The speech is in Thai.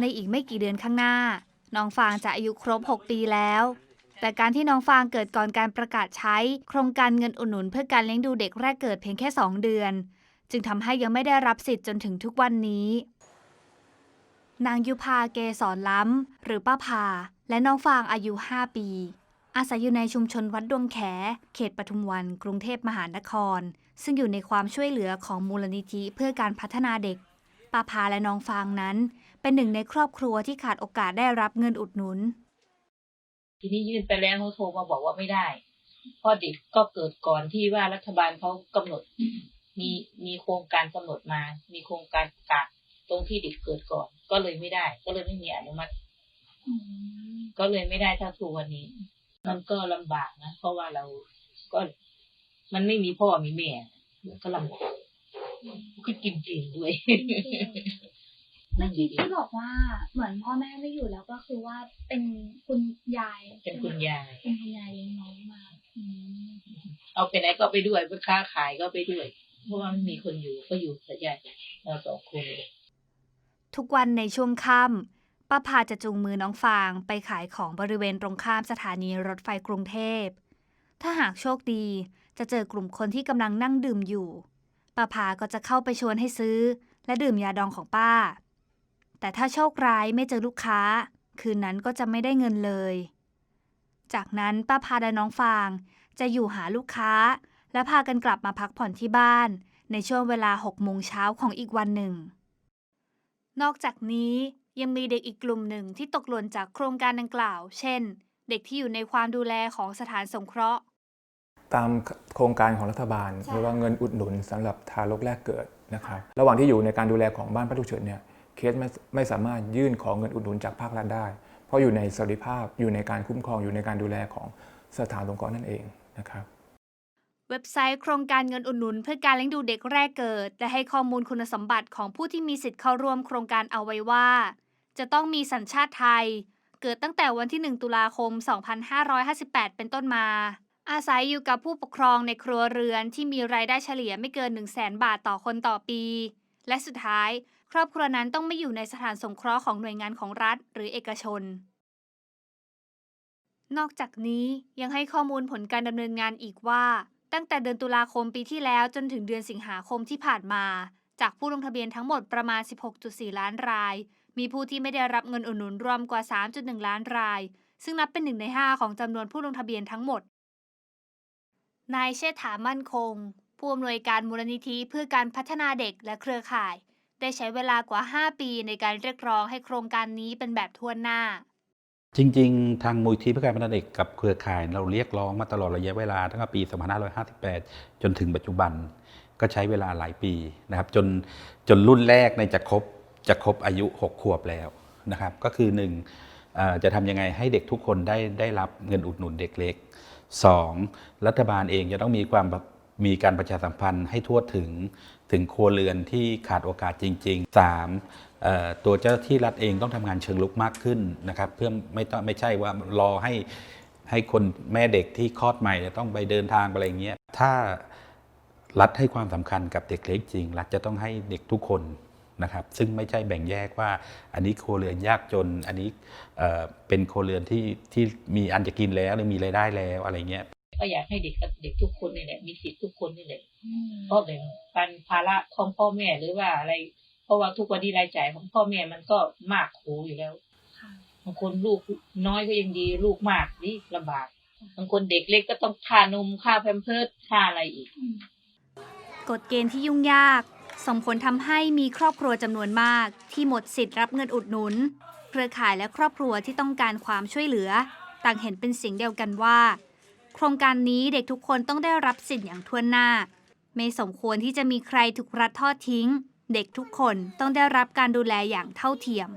ในอีกไม่กี่เดือนข้างหน้า น้องฟางจะอายุครบ 6 ปีแล้ว แต่การที่น้องฟางเกิดก่อนการประกาศใช้ โครงการเงินอุดหนุนเพื่อการเลี้ยงดูเด็กแรกเกิดเพียงแค่ 2 เดือน จึงทำให้ยังไม่ได้รับสิทธิ์จนถึงทุกวันนี้ นางยุพาเกสรล้ำ หรือป้าพา และน้องฟางอายุ 5 ปี อาศัยอยู่ในชุมชนวัดดวงแข เขตปทุมวัน กรุงเทพมหานคร ซึ่งอยู่ในความช่วยเหลือของมูลนิธิเพื่อการพัฒนาเด็ก ป้าพาและน้องฟางนั้น เป็นหนึ่งในครอบครัวที่ขาดโอกาสได้รับเงินอุดหนุน ทีนี้ยื่นไปแล้วเขาโทรมาบอกว่าไม่ได้เพราะเด็กก็เกิดก่อนที่ว่ารัฐบาลเขากำหนด มีมีโครงการกำหนดมา มีโครงการประกตรงที่เด็กเกิดก่อน ก็เลยไม่ได้ ก็เลยไม่มีอนุมัติก็เลยไม่ได้เท่าทุกวันนี้ มันก็ลำบากนะเพราะว่าเราก็มันไม่มีพ่อมีแม่ก็ลำบาก ก็กินเองด้วยเมื่อกี้ที่บอกว่าเหมือนพ่อแม่ไม่อยู่แล้วก็คือว่าเป็นคุณยายเป็นคุณยายเป็นคุณยายเลี้ยงน้องมาอืมเอาไปไหนก็ไปด้วยไปค้าขายก็ไปด้วย เพราะว่าไม่มีคนอยู่ก็อยู่กับยายเราสองคนเลยทุกวันในช่วงค่ำป้าพาจะจูงมือน้องฟางไปขายของบริเวณตรงข้ามสถานีรถไฟกรุงเทพ ถ้าหากโชคดีจะเจอกลุ่มคนที่กำลังนั่งดื่มอยู่ ป้าพาก็จะเข้าไปชวนให้ซื้อ และดื่มยาดองของป้า แต่ถ้าโชคร้ายไม่เจอลูกค้า คืนนั้นก็จะไม่ได้เงินเลย จากนั้นป้าพาและน้องฟาง จะอยู่หาลูกค้า และพากันกลับมาพักผ่อนที่บ้าน ในช่วงเวลา6โมงเช้าของอีกวันหนึ่ง นอกจากนี้ยังมีเด็กอีกกลุ่มหนึ่งที่ตกหล่นจากโครงการดังกล่าว เช่น เด็กที่อยู่ในความดูแลของสถานสงเคราะห์ ตามโครงการของรัฐบาลใช่หรือว่าเงินอุดหนุนสำหรับทารกแรกเกิดนะครับ ระหว่างที่อยู่ในการดูแลของบ้านพระทุกเฉินเนี่ยเคสไม่ไม่สามารถยื่นขอเงินอุดหนุนจากภาครัฐได้ เพราะอยู่ในสวัสดิภาพอยู่ในการคุ้มครองอยู่ในการดูแลของสถานสงเคราะห์นั่นเองนะครับเว็บไซต์โครงการเงินอุดหนุนเพื่อการเลี้ยงดูเด็กแรกเกิด ได้ให้ข้อมูลคุณสมบัติของผู้ที่มีสิทธิ์เข้าร่วมโครงการเอาไว้ว่า จะต้องมีสัญชาติไทย เกิดตั้งแต่วันที่ 1 ตุลาคม 2558 เป็นต้นมา อาศัยอยู่กับผู้ปกครองในครัวเรือนที่มีรายได้เฉลี่ยไม่เกิน 1 0 0 0 0แบาทต่อคนต่อปี และสุดท้าย ครอบครัวนั้นต้องไม่อยู่ในสถานสงเคราะห์ของหน่วยงานของรัฐหรือเอกชน นอกจากนี้ยังให้ข้อมูลผลการดำเนินงานอีกว่า ตั้งแต่เดือนตุลาคมปีที่แล้วจนถึงเดือนสิงหาคมที่ผ่านมา จากผู้ลงทะเบียนทั้งหมดประมาณ 16.4 ล้านราย มีผู้ที่ไม่ได้รับเงินอุดหนุนรวมกว่า 3.1 ล้านราย ซึ่งนับเป็นหนึ่งใน 5 ของจำนวนผู้ลงทะเบียนทั้งหมด นายเชษฐามั่นคง ผู้อำนวยการมูลนิธิเพื่อการพัฒนาเด็กและเครือข่าย ได้ใช้เวลากว่า 5 ปีในการเรียกร้องให้โครงการนี้เป็นแบบทั่วหน้า จริง ๆ ทางมูลที่เพื่อการพัฒนาเด็กกับเครือข่าย เราเรียกร้องมาตลอดระยะเวลาตั้งแต่ปี 2558 จนถึงปัจจุบัน ก็ใช้เวลาหลายปีนะครับจนจนรุ่นแรกในจะครบจะครบอายุ 6 ขวบแล้วนะครับ ก็คือ1เอ่อจะทำยังไงให้เด็กทุกคนได้ได้รับเงินอุดหนุนเด็กเล็ก 2. รัฐบาลเองจะต้องมีความมีการประชาสัมพันธ์ให้ทั่วถึงถึงครัวเรือนที่ขาดโอกาสจริง ๆ 3. ตัวเจ้าที่รัฐเองต้องทำงานเชิงลุกมากขึ้นนะครับ เพื่อไม่ต้องไม่ใช่ว่ารอให้ให้คนแม่เด็กที่คลอดใหม่เนี่ยต้องไปเดินทางอะไรเงี้ยถ้ารัฐให้ความสำคัญกับเด็กเล็กจริง รัฐจะต้องให้เด็กทุกคน นะครับซึ่งไม่ใช่แบ่งแยกว่า อันนี้ครัวเรือนยากจน อันนี้เอ่อเป็นครัวเรือนที่ที่มีอันจะกินแล้วหรือมีรายได้แล้วอะไรเงี้ยก็อยากให้เด็กกับเด็กทุกคนนี่แหละมีสิทธิ์ทุกคนนี่แหละเพราะแบ่งปันภาระของพ่อแม่หรือว่าอะไร เพราะว่าทุกวันนี้รายจ่ายของพ่อแม่มันก็มากโขอยู่แล้วค่ะบางคนลูกน้อยก็ยังดีลูกมากนี่ลำบากบางคนเด็กเล็กก็ต้องค่านมค่าแพมเพิร์สค่าอะไรอีก กฎเกณฑ์ที่ยุ่งยาก ส่งผลทำให้มีครอบครัวจำนวนมาก ที่หมดสิทธิ์รับเงินอุดหนุน เครือข่ายและครอบครัวที่ต้องการความช่วยเหลือ ต่างเห็นเป็นสิ่งเดียวกันว่า โครงการนี้เด็กทุกคนต้องได้รับสิทธิ์อย่างทั่วหน้า ไม่สมควรที่จะมีใครถูกรัดทอดทิ้ง เด็กทุกคนต้องได้รับการดูแลอย่างเท่าเทียม